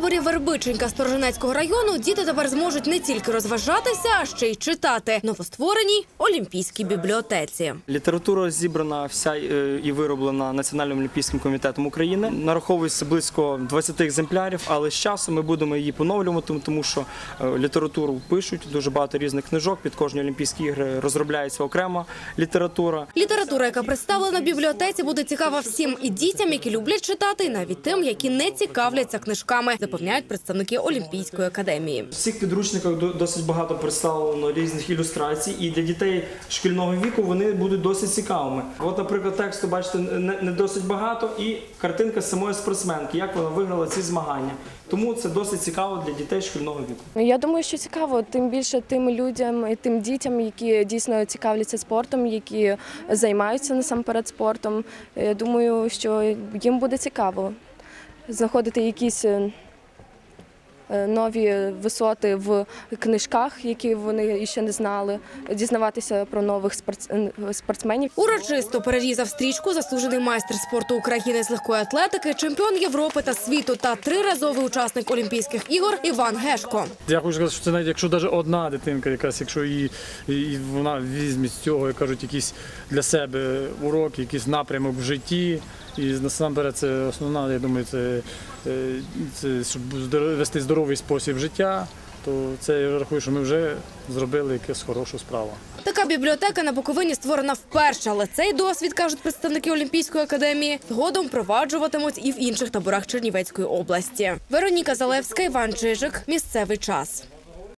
таборі Вербиченька Сторожинецького району діти тепер зможуть не тільки розважатися, а ще й читати новоствореній Олімпійській бібліотеці. Література зібрана вся е, і вироблена Національним олімпійським комітетом України. Нараховується близько 20 екземплярів, але з часом ми будемо її поновлювати, тому що е, літературу пишуть дуже багато різних книжок. Під кожні Олімпійські ігри розробляється окрема література. Література, яка представлена в бібліотеці, буде цікава всім і дітям, які люблять читати, і навіть тим, які не цікавляться книжками, запевняють представники Олімпійської академії. В цих підручниках до- досить багато представлено різних ілюстрацій, і для дітей шкільного віку вони будуть досить цікавими. От, наприклад, тексту бачите не, не досить багато, і картинка самої спортсменки, як вона виграла ці змагання. Тому це досить цікаво для дітей шкільного віку. Ну, Я думаю, що цікаво, тим більше тим людям і тим дітям, які дійсно цікавляться спортом, які займаються насамперед спортом. Я думаю, що їм буде цікаво знаходити якісь е, нові висоти в книжках, які вони ще не знали, дізнаватися про нових спортс- е, спортсменів. Урочисто перерізав стрічку заслужений майстер спорту України з легкої атлетики, чемпіон Європи та світу та триразовий учасник Олімпійських ігор Іван Гешко. Я хочу сказати, що це навіть якщо навіть одна дитинка, якась, якщо її і вона візьме з цього, як кажуть, якийсь для себе урок, якийсь напрямок в житті. І насамперед це основна, я думаю, це, е, це щоб вести здоровий спосіб життя, то це я рахую, що ми вже зробили якусь хорошу справу. Така бібліотека на Буковині створена вперше, але цей досвід, кажуть представники Олімпійської академії, згодом впроваджуватимуть і в інших таборах Чернівецької області. Вероніка Залевська, Іван Чижик. Місцевий час.